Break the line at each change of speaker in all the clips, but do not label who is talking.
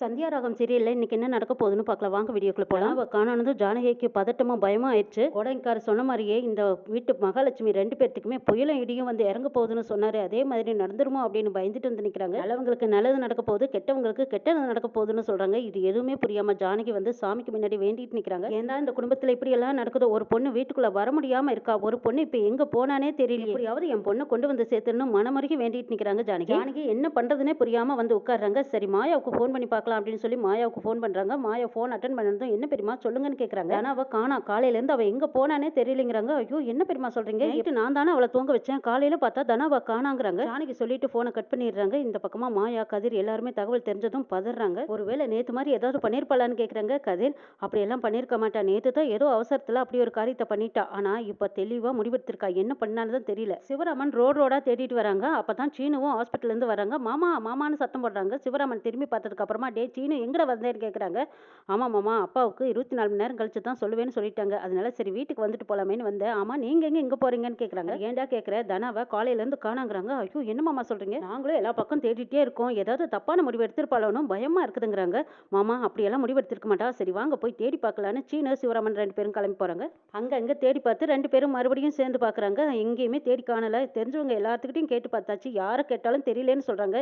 சந்தியா ராகம் சீரியல்ல இன்னைக்கு என்ன நடக்க போகுதுன்னு பார்க்கலாம். வாங்க வீடியோக்குள்ள போலாம். அவ காணானதும் ஜானகிக்கு பதட்டமும் பயமா ஆயிடுச்சு. கோடைக்கார சொன்ன மாதிரியே இந்த வீட்டு மகாலட்சுமி ரெண்டு பேர்த்துக்குமே புயலும் இடியும் வந்து இறங்க போகுதுன்னு சொன்னாரு. அதே மாதிரி நடந்துருமோ அப்படின்னு பயந்துட்டு வந்து நிக்கிறாங்க. நல்லவங்களுக்கு நல்லது நடக்க போகுது கெட்டவங்களுக்கு கெட்டது நடக்க போகுதுன்னு சொல்றாங்க. இது எதுவுமே புரியாம ஜானகி வந்து சாமிக்கு முன்னாடி வேண்டிட்டு நிக்கிறாங்க. ஏன்டா இந்த குடும்பத்துல இப்படி எல்லாம் நடக்குது? ஒரு பொண்ணு வீட்டுக்குள்ள வர முடியாம இருக்கா? ஒரு பொண்ணு இப்ப எங்க போனானே தெரியல எப்படியாவது என் பொண்ணை கொண்டு வந்து சேர்த்துன்னு மனமருகி வேண்டிட்டு நிக்கிறாங்க ஜானகி. ஜானகி என்ன பண்ணுறதுனே புரியாம வந்து உட்கார்றாங்க. சரி மாயாவுக்கு ஃபோன் பண்ணி பார்க்க பார்க்கலாம் அப்படின்னு சொல்லி மாயாவுக்கு ஃபோன் பண்றாங்க. மாயா ஃபோன் அட்டன் பண்ணதும் என்ன பெரியமா சொல்லுங்கன்னு கேட்குறாங்க ஆனா அவ காணா காலையில இருந்து அவ எங்க போனானே தெரியலங்கிறாங்க. ஐயோ என்ன பெரியமா சொல்றீங்க? நான் தானே அவளை தூங்க வச்சேன். காலையில பார்த்தா தானே அவள் காணாங்கிறாங்க. ஜானகி சொல்லிட்டு போனை கட் பண்ணிடுறாங்க. இந்த பக்கமா மாயா கதிர் எல்லாருமே தகவல் தெரிஞ்சதும் பதறாங்க. ஒருவேளை நேத்து மாதிரி ஏதாவது பண்ணிருப்பாளான்னு கேட்குறாங்க கதிர் அப்படி எல்லாம் பண்ணிருக்க மாட்டா. நேத்து தான் ஏதோ அவசரத்துல அப்படி ஒரு காரியத்தை பண்ணிட்டா. ஆனா இப்ப தெளிவா முடிவெடுத்திருக்கா. என்ன பண்ணான்னு தான் தெரியல. சிவராமன் ரோடு ரோடா தேடிட்டு வராங்க. அப்பதான் சீனுவும் ஹாஸ்பிட்டல்ல இருந்து வராங்க. மாமா மாமான்னு சத்தம் போடுறாங்க. சிவராமன் திரும்பி பார்த்ததுக்கு அப்புறமா டே சீனு எங்கட வந்தேன்னு கேக்குறாங்க. ஆமா மாமா அப்பாவுக்கு இருபத்தி நாலு மணி நேரம் கழிச்சு தான் சொல்லுவேன்னு சொல்லிட்டாங்க. அதனால சரி வீட்டுக்கு வந்துட்டு போலாமேன்னு வந்தேன். ஆமா நீங்க எங்க இங்க போறீங்கன்னு கேக்குறாங்க. ஏன்டா கேக்குற? தனாவை காலையில இருந்து காணாங்கிறாங்க. ஐயோ என்ன மாமா சொல்றீங்க? நாங்களும் எல்லா பக்கம் தேடிட்டே இருக்கோம். ஏதாவது தப்பான முடிவு எடுத்திருப்பாளோன்னு பயமா இருக்குதுங்கிறாங்க. மாமா அப்படியெல்லாம் முடிவு எடுத்திருக்க மாட்டா. சரி வாங்க போய் தேடி பார்க்கலான்னு சீன சிவராமன் ரெண்டு பேரும் கிளம்பி போறாங்க. அங்க அங்க தேடி பார்த்து ரெண்டு பேரும் மறுபடியும் சேர்ந்து பார்க்கறாங்க எங்கேயுமே தேடி காணல. தெரிஞ்சவங்க எல்லாத்துக்கிட்டையும் கேட்டு பார்த்தாச்சு. யாரை கேட்டாலும் தெரியலன்னு சொல்றாங்க.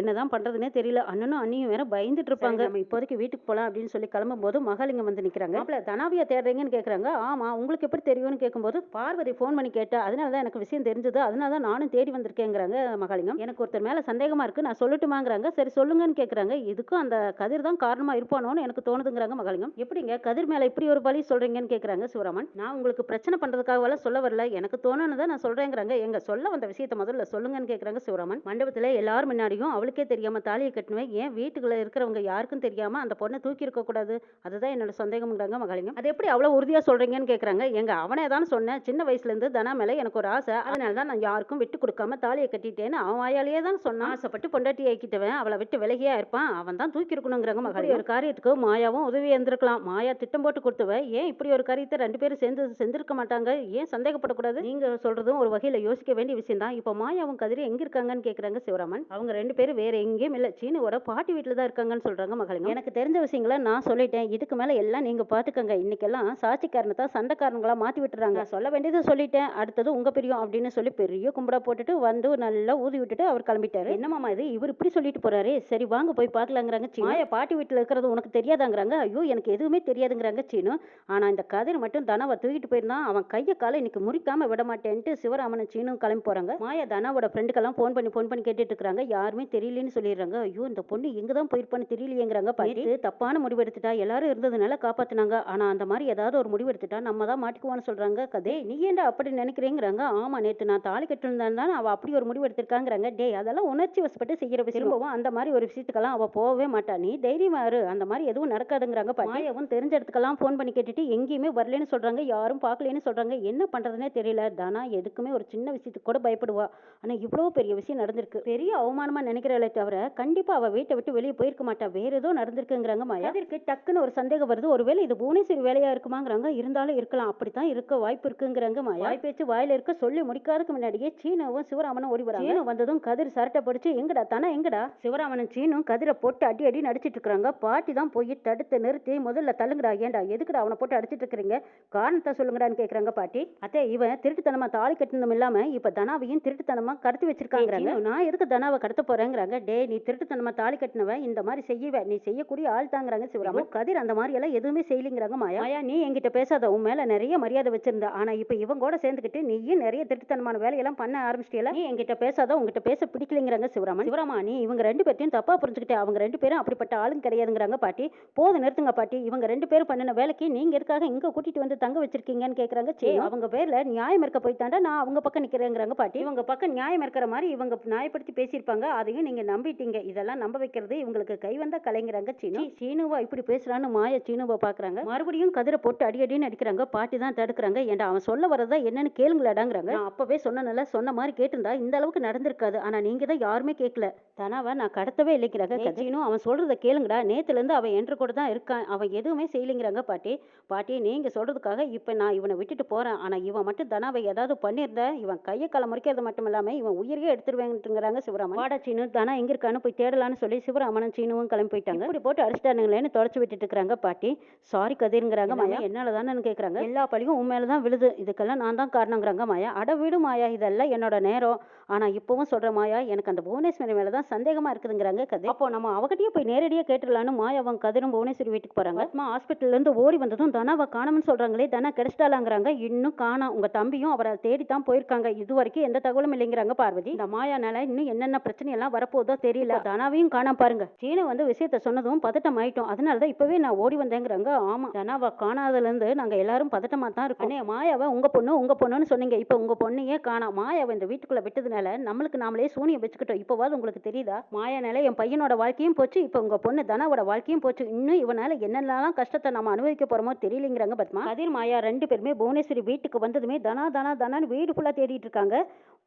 என்னதான் பண்றதுனே தெரியல. அண்ணனும் அண்ணியும் வேற பயந்துட்டு இருப்பாங்க. நம்ம இப்போதைக்கு வீட்டுக்கு போலாம் அப்படின்னு சொல்லி கிளம்பும் போது மகாலிங்கம் வந்து நிக்கிறாங்க. மாப்பிள தனாவியா தேடுறீங்கன்னு கேக்குறாங்க. ஆமா உங்களுக்கு எப்படி தெரியும்னு கேட்கும்போது பார்வதி ஃபோன் பண்ணி கேட்டா அதனால தான் எனக்கு விஷயம் தெரிஞ்சது. அதனால தான் நானும் தேடி வந்திருக்கேங்கிறாங்க மகாலிங்கம் எனக்கு ஒருத்தர் மேல சந்தேகமா இருக்கு. நான் சொல்லட்டுமாங்கிறாங்க. சரி சொல்லுங்கன்னு கேக்குறாங்க. இதுக்கும் அந்த கதிர் தான் காரணமா இருப்பானோன்னு எனக்கு தோணுதுங்கிறாங்க மகாலிங்கம் எப்படிங்க? கதிர் மேல இப்படி ஒரு பலி சொல்றீங்கன்னு கேக்குறாங்க சிவராமன். நான் உங்களுக்கு பிரச்சனை பண்றதுக்காக சொல்ல வரல. எனக்கு தோணுனதை நான் சொல்றேங்கிறாங்க. எங்க சொல்ல வந்த விஷயத்த முதல்ல சொல்லுங்கன்னு கேக்குறாங்க சிவராமன். மண்டபத்துல எல்லாரும் முன்னாடியும் அவளுக்கே தெரியாம தாலியை கட்டினுவேன். ஏன் வீட்டுக்குள்ள இருக்கிறவங்க யாருக்கும் தெரியாம அந்த பொண்ணை தூக்கி இருக்க கூடாது. அதுதான் என்னோட சந்தேகம்ங்கிறாங்க மகாலிங்கம். அது எப்படி அவ்வளவு உறுதியா சொல்றீங்கன்னு கேக்குறாங்க. எங்க அவனே தான் சொன்னேன் சின்ன வயசுல இருந்து தனா மேல எனக்கு ஒரு ஆசை. அதனால தான் நான் யாருக்கும் விட்டு கொடுக்காம தாலியை கட்டிட்டேன்னு அவன் வாயாலேயே தான் சொன்னான். ஆசைப்பட்டு பொண்டாட்டி ஆக்கிட்டவன். அவளை விட்டு விலகியா இருப்பான். அவன் தான் தூக்கி இருக்கணுங்கிறாங்க மகாலிங்கம். ஒரு காரியத்துக்கு மாயாவும் உதவி இருந்திருக்கலாம். மாயா திட்டம் போட்டு கொடுத்தவ ஏன் இப்படி ஒரு காரியத்தை ரெண்டு பேரும் சேர்ந்து செஞ்சிருக்க மாட்டாங்க? ஏன் சந்தேகப்படக்கூடாது? நீங்க சொல்றதும் ஒரு வகையில யோசிக்க வேண்டிய விஷயம் தான். இப்போ மாயாவும் கதிரி எங்க இருக்காங்கன்னு கேக்குறாங்க சிவராமன். அவங்க ரெண்டு பேரும் வேற எங்கேயும் இல்ல. சீனுவோட பாட்டி வீட்டுல தான் இருக்காங்க. இருக்காங்கன்னு சொல்றாங்க மகளிங்க எனக்கு தெரிஞ்ச விஷயங்களை நான் சொல்லிட்டேன். இதுக்கு மேல எல்லாம் நீங்க பாத்துக்கங்க. இன்னைக்கெல்லாம் சாட்சிக்காரனை தான் சண்டைக்காரங்களா மாத்தி விட்டுறாங்க. சொல்ல வேண்டியதை சொல்லிட்டேன். அடுத்தது உங்க பிரியம் அப்படின்னு சொல்லி பெரிய கும்பிடா போட்டுட்டு வந்து நல்லா ஊதி விட்டுட்டு அவர் கிளம்பிட்டாரு. என்ன மாமா இது? இவர் இப்படி சொல்லிட்டு போறாரு. சரி வாங்க போய் பார்க்கலாங்கிறாங்க சீனு. மாயா பாட்டி வீட்டுல இருக்கிறது உனக்கு தெரியாதாங்கிறாங்க? ஐயோ எனக்கு எதுவுமே தெரியாதுங்கிறாங்க சீனு. ஆனா இந்த கதிர் மட்டும் தனாவை தூக்கிட்டு போயிருந்தான் அவன் கையை காலை இன்னைக்கு முறிக்காம விட மாட்டேன்ட்டு சிவராமன் சீனும் கிளம்பி போறாங்க. மாயா தனாவோட ஃப்ரெண்டுக்கெல்லாம் ஃபோன் பண்ணி ஃபோன் பண்ணி கேட்டுட்டு இருக்காங்க யாருமே தெரியலன்னு சொல்லிடுறாங்க. ஐயோ இந்த பொண்ணு எங்க தான் போயிருப்பான்னு தெரியலையேங்கிறாங்க பாட்டி. தப்பான முடிவு எடுத்துட்டா எல்லாரும் இருந்ததுனால காப்பாத்துனாங்க. ஆனா அந்த மாதிரி ஏதாவது ஒரு முடிவு எடுத்துட்டா நம்ம தான் மாட்டிக்குவான்னு சொல்றாங்க கதே. நீ ஏன்டா அப்படி நினைக்கிறேங்கிறாங்க? ஆமா நேத்து நான் தாலி கட்டிருந்தேன் தான் அவ அப்படி ஒரு முடிவு எடுத்திருக்காங்கிறாங்க. டேய் அதெல்லாம் உணர்ச்சி வசப்பட்டு செய்யற திரும்பவும் அந்த மாதிரி ஒரு விஷயத்துக்கெல்லாம் அவ போகவே மாட்டா. நீ தைரியமா இரு அந்த மாதிரி எதுவும் நடக்காதுங்கிறாங்க மாயாவும் தெரிஞ்ச இடத்துக்கெல்லாம் ஃபோன் பண்ணி கேட்டுட்டு எங்கேயுமே வரலன்னு சொல்றாங்க யாரும் பார்க்கலன்னு சொல்றாங்க. என்ன பண்றதுனே தெரியல. தானா எதுக்குமே ஒரு சின்ன விஷயத்துக்கு கூட பயப்படுவா. ஆனா இவ்வளவு பெரிய விஷயம் நடந்திருக்கு. பெரிய அவமானமா நினைக்கிறாளே தவிர கண்டிப்பா அவ வீட்டை விட்டு வெளியே போயிருக்க மாட்டா. வேற ஏதோ நடந்திருக்குங்கிறாங்க மாயா. அதற்கு டக்குன்னு ஒரு சந்தேகம் வருது. ஒருவேளை இது புவனேஸ்வரி வேலையா இருக்குமாங்கிறாங்க. இருந்தாலும் இருக்கலாம். அப்படித்தான் இருக்க வாய்ப்பு இருக்குங்கிறாங்க மாயா. வாய் பேச்சு வாயில இருக்க சொல்லி முடிக்காததுக்கு முன்னாடியே சீனாவும் சிவராமனும் ஓடி வராங்க. சீனு வந்ததும் கதிர் சரட்டை பிடிச்சு எங்கடா தானே எங்கடா? சிவராமனும் சீனும் கதிரை போட்டு அடி அடி நடிச்சிட்டு இருக்காங்க. பாட்டி தான் போய் தடுத்து நிறுத்தி முதல்ல தள்ளுங்கடா ஏன்டா எதுக்குடா அவனை போட்டு அடிச்சிட்டு இருக்கிறீங்க? காரணத்தை சொல்லுங்கடான்னு கேக்குறாங்க பாட்டி. அத்தே இவன் திருட்டுத்தனமா தாலி கட்டினதும் இல்லாம இப்ப தனாவையும் திருட்டுத்தனமா கடத்தி வச்சிருக்காங்கிறாங்க. நான் எதுக்கு தனாவை கடத்த போறேங்கிறாங்க. டே நீ திருட்டுத்தனமா தாலி கட்டினவன் இந்த மாதிரி செய்யவே நீ செய்யக்கூடிய ஆள் தாங்கிறாங்க சிவராமன் கதிர் அந்த மாதிரி எல்லாம் எதுவுமே செய்யலிங்கிறாங்க மாயா. மாயா நீ என்கிட்ட பேசாத உன் மேல நிறைய மரியாதை வச்சிருந்த. ஆனா இப்ப இவங்க கூட சேர்ந்துக்கிட்டு நீயும் நிறைய திருட்டுத்தனமான வேலையெல்லாம் பண்ண ஆரம்பிச்சிட்டியல நீ என்கிட்ட பேசாத உங்ககிட்ட பேச பிடிக்கலைங்கிறாங்க சிவராமன். சிவராமா நீ இவங்க ரெண்டு பேர்த்தையும் தப்பா புரிஞ்சுக்கிட்டு. அவங்க ரெண்டு பேரும் அப்படிப்பட்ட ஆளுங்க கிடையாதுங்கிறாங்க பாட்டி. போதும் நிறுத்துங்க பாட்டி. இவங்க ரெண்டு பேரும் பண்ணின வேலைக்கு நீங்க எதுக்காக இங்க கூட்டிட்டு வந்து தங்க வச்சிருக்கீங்கன்னு கேக்குறாங்க? சே அவங்க பேர்ல நியாயம் இருக்க போய்த்தாண்டா நான் அவங்க பக்கம் நிக்கிறேங்கிறாங்க பாட்டி. இவங்க பக்கம் நியாயம் இருக்கிற மாதிரி இவங்க நியாயப்படுத்தி பேசியிருப்பாங்க. அதையும் நீங்க நம்பிட்டீங்க. இதெல்லாம் நம்ப வைக்கிறது இவங்களுக்கு கை வந்த கலைங்கிறாங்க சீனு சீனுவா இப்படி பேசுறான்னு மாய சீனுவை பாக்குறாங்க. மறுபடியும் கதிரை போட்டு அடி அடின்னு அடிக்கிறாங்க. பாட்டி தான் தடுக்கிறாங்க. ஏன்டா அவன் சொல்ல வரதா என்னன்னு கேளுங்களாடாங்கிறாங்க. நான் அப்பவே சொன்னனால சொன்ன மாதிரி கேட்டிருந்தா இந்த அளவுக்கு நடந்திருக்காது. ஆனா நீங்க தான் யாருமே கேட்கல தனாவ நான் கடத்தவே இல்லைங்கிறாங்க கஜினும் அவன் சொல்றத கேளுங்கடா. நேத்துல இருந்து அவன் என்று கூட தான் இருக்கான். அவன் எதுவுமே செய்யலைங்கிறாங்க பாட்டி. பாட்டி நீங்க சொல்றதுக்காக இப்ப நான் இவனை விட்டுட்டு போறேன். ஆனா இவன் மட்டும் தனாவை ஏதாவது பண்ணியிருந்தா இவன் கையை காலை முறிக்கிறது மட்டும் இல்லாம இவன் உயிரையே எடுத்துருவேங்கிறாங்க சிவராமன். வாடா சீனு தனா எங்க இருக்கான்னு போய் தேடலான்னு சொல்லி சிவராமனும் சீனுவும் தீனுவும் கிளம்பி போயிட்டாங்க. இப்படி போட்டு அடிச்சிட்டானுங்களேன்னு தொடச்சி விட்டுட்டு இருக்கிறாங்க பாட்டி. சாரி கதிருங்கிறாங்க மாயா. என்னால தானேன்னு கேட்குறாங்க எல்லா பழியும் உன் மேல தான் விழுது. இதுக்கெல்லாம் நான் தான் காரணங்கிறாங்க மாயா. அட விடு மாயா இதெல்லாம் என்னோட நேரம். ஆனா இப்பவும் சொல்ற மாயா எனக்கு அந்த புவனேஸ்வரி மேல தான் சந்தேகமா இருக்குதுங்கிறாங்க கதிர். அப்போ நம்ம அவகிட்டயே போய் நேரடியா கேட்டுடலான்னு மாயாவும் கதிரும் புவனேஸ்வரி வீட்டுக்கு போறாங்க. பத்மா ஹாஸ்பிட்டல்ல இருந்து ஓடி வந்ததும் தனாவை காணோம்னு சொல்றாங்களே தனா கிடைச்சிட்டாலாங்கிறாங்க இன்னும் காணோம் உங்க தம்பியும் அவரை தேடி தான் போயிருக்காங்க. இது வரைக்கும் எந்த தகவலும் இல்லைங்கிறாங்க பார்வதி. இந்த மாயானால இன்னும் என்னென்ன பிரச்சனை எல்லாம் வரப்போதோ தெரியல. தனாவையும் காணாம பாருங்க. சீனு வந்து விஷயத்த சொன்னதும் பதட்டம் ஆயிட்டோம் அதனால தான் இப்பவே நான் ஓடி வந்தேங்கிறாங்க. ஆமா. தனாவை காணாததுல இருந்து நாங்க எல்லாரும் பதட்டமா தான் இருக்கோம். அண்ணே மாயாவை உங்க பொண்ணு உங்க பொண்ணுன்னு சொன்னீங்க. இப்போ உங்க பொண்ணையே காணா மாயாவை இந்த வீட்டுக்குள்ள விட்டதுனால நம்மளுக்கு நாமளே சூனியம் வச்சுக்கிட்டோம். இப்போவாது உங்களுக்கு தெரியுதா? மாயானால என் பையனோட வாழ்க்கையும் போச்சு இப்போ உங்க பொண்ணு தனாவோட வாழ்க்கையும் போச்சு. இன்னும் இவனால என்னென்னலாம் கஷ்டத்தை நம்ம அனுபவிக்க போறோமோ தெரியலங்கிறாங்க பத்மா. கதிர் மாயா ரெண்டு பேருமே புவனேஸ்வரி வீட்டுக்கு வந்ததுமே தனா தனா தனான்னு வீடு ஃபுல்லா தேடிட்டு இருக்காங்க.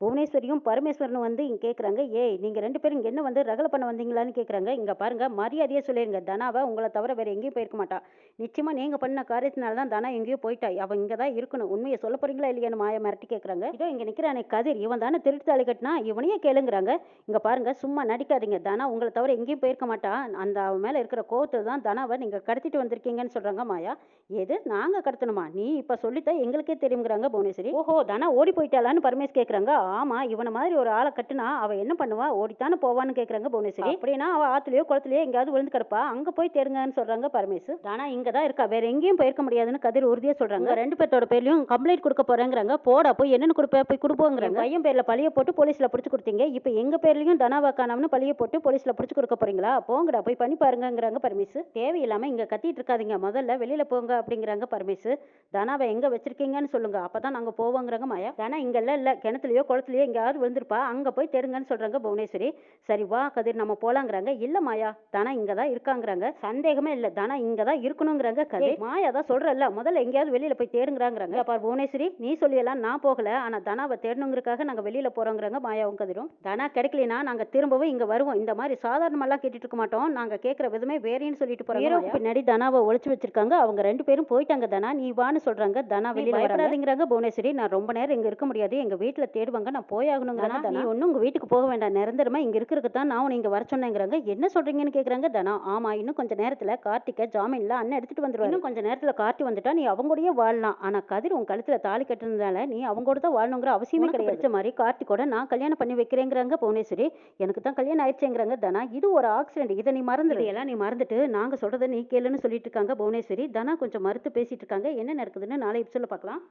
புவனேஸ்வரியும் பரமேஸ்வரனும் வந்து இங்கே கேட்குறாங்க ஏய் நீங்கள் ரெண்டு பேரும் இங்கே என்ன வந்து ரகலை பண்ண வந்தீங்களான்னு கேட்குறாங்க இங்கே பாருங்கள் மரியாதையே சொல்லிடுங்க தனாவை உங்களை தவிர வேறு எங்கேயும் போயிருக்க மாட்டா. நிச்சயமாக நீங்கள் பண்ண காரியத்தினால தான் தனா எங்கேயோ போயிட்டா. அவன் இங்கே தான் இருக்கணும். உண்மையை சொல்ல போறீங்களா இல்லையான்னு மாயா மிரட்டி கேட்குறாங்க இதோ இங்கே நிற்கிறானே கதிர். இவன் தானே திருட்டு தாலி கட்டினா இவனையே கேளுங்கிறாங்க. இங்கே பாருங்க சும்மா நடிக்காதீங்க. தனா உங்களை தவிர எங்கேயும் போயிருக்க மாட்டா. அந்த அவன் மேலே இருக்கிற கோவத்தில் தான் தனாவை நீங்கள் கடத்திட்டு வந்திருக்கீங்கன்னு சொல்கிறாங்க மாயா. எது? நாங்கள் கடத்தணுமா? நீ இப்போ சொல்லித்தான் எங்களுக்கே தெரியுங்கிறாங்க புவனேஸ்வரி. ஓஹோ தனா ஓடி போயிட்டாளான்னு பரமேஷ் கேட்குறாங்க ஆமா இவனை மாதிரி ஒரு ஆளை கட்டுனா அவ என்ன பண்ணுவா? ஓடித்தானே போவான்னு கேக்குறாங்க புவனேஸ்வரி. அப்படின்னா அவ ஆத்துலயோ குளத்துலயோ எங்கேயாவது விழுந்து கிடப்பா? அங்க போய் தேடுங்கன்னு சொல்றாங்க பரமேஷ் தானா இங்க தான் இருக்கா. வேற எங்கேயும் போயிருக்க முடியாதுன்னு கதிர் உறுதியா சொல்றாங்க. உங்க ரெண்டு பேர்த்தோட பேர்லயும் கம்ப்ளைண்ட் கொடுக்க போறேங்கிறாங்க. போடா போய் என்னன்னு கொடுப்ப போய் கொடுப்போங்கிறாங்க. பையன் பேர்ல பழிய போட்டு போலீஸ்ல புடிச்சு கொடுத்தீங்க. இப்போ எங்க பேர்லயும் தனாவா காணாமனு பழிய போட்டு போலீஸ்ல புடிச்சு கொடுக்க போறீங்களா? போங்கடா போய் பண்ணி பாருங்கங்கிறாங்க பரமேஷ் தேவையில்லாம இங்க கத்திட்டு இருக்காதீங்க. முதல்ல வெளியில போங்க அப்படிங்கிறாங்க பரமேஷ் தனாவை எங்க வச்சிருக்கீங்கன்னு சொல்லுங்க. அப்பதான் நாங்க போவோங்கிறாங்க மாயா. தனா இங்க இல்ல இல்ல. கிணத்துலயோ குளத்துலயோ எங்கேயாவது விழுந்திருப்பா அங்க போய் தேடுங்கன்னு சொல்றாங்க புவனேஸ்வரி. சரி வா கதிர் நம்ம போலாங்கிறாங்க. இல்ல மாயா தனா இங்க தான் இருக்காங்கிறாங்க. சந்தேகமே இல்ல. தனா இங்க தான் இருக்கணுங்கிறாங்க கதிர். மாயா தான் சொல்றல்ல முதல்ல எங்கேயாவது வெளியில போய் தேடுங்கிறாங்கிறாங்க. பார் புவனேஸ்வரி நீ சொல்லியெல்லாம் நான் போகல. ஆனா தனாவை தேடணுங்கிறதுக்காக நாங்க வெளியில போறோங்கிறாங்க மாயாவும் கதிரும். தனா கிடைக்கலனா நாங்க திரும்பவும் இங்க வருவோம். இந்த மாதிரி சாதாரணமெல்லாம் கேட்டுட்டு இருக்க மாட்டோம். நாங்க கேட்கிற விதமே வேறேன்னு சொல்லிட்டு ஹீரோக்கு பின்னாடி தனாவை ஒளிச்சு வச்சிருக்காங்க. அவங்க ரெண்டு பேரும் போயிட்டாங்க தனா. நீ வான்னு சொல்றாங்க. தனா வெளியில வராதுங்கிறாங்க புவனேஸ்வரி. நான் ரொம்ப நேரம் இங்க இருக்க முடியாது. எங்க வீட்டுல தேடுவாங்க. நான் போயாகணுங்கிறாங்க தனா ஒன்னும் உங்க வீட்டுக்கு போக வேண்டாம் நிரந்தரமா இங்க இருக்கிறதுக்கு தான் நான் உன்னை இங்க வர சொன்னேங்கிறாங்க. என்ன சொல்றீங்கன்னு கேக்குறாங்க தனா. ஆமா இன்னும் கொஞ்ச நேரத்துல கார்த்திகை ஜாமீன்ல அண்ணன் எடுத்துட்டு வந்துருவாரு. இன்னும் கொஞ்ச நேரத்துல கார்த்தி வந்துட்டா நீ அவங்க கூடயே வாழலாம். ஆனா கதிர் உன் கழுத்துல தாலி கட்டுனதுனால நீ அவங்க கூட தான் வாழணுங்கிற அவசியமே கிடையாது. மாதிரி கார்த்திகோட நான் கல்யாணம் பண்ணி வைக்கிறேங்கிறாங்க புவனேஸ்வரி. எனக்கு தான் கல்யாணம் ஆயிடுச்சேங்கிறாங்க தனா. இது ஒரு ஆக்சிடென்ட் இதை நீ மறந்துடு எல்லாம் நீ மறந்துட்டு நாங்க சொல்றதை நீ கேளுன்னு சொல்லிட்டு இருக்காங்க புவனேஸ்வரி. தனா கொஞ்சம் மறுத்து பேசிட்டு இருக்காங்க. என்ன நடக்குதுன்னு நாளை எபிசோட பார்க்கலாம்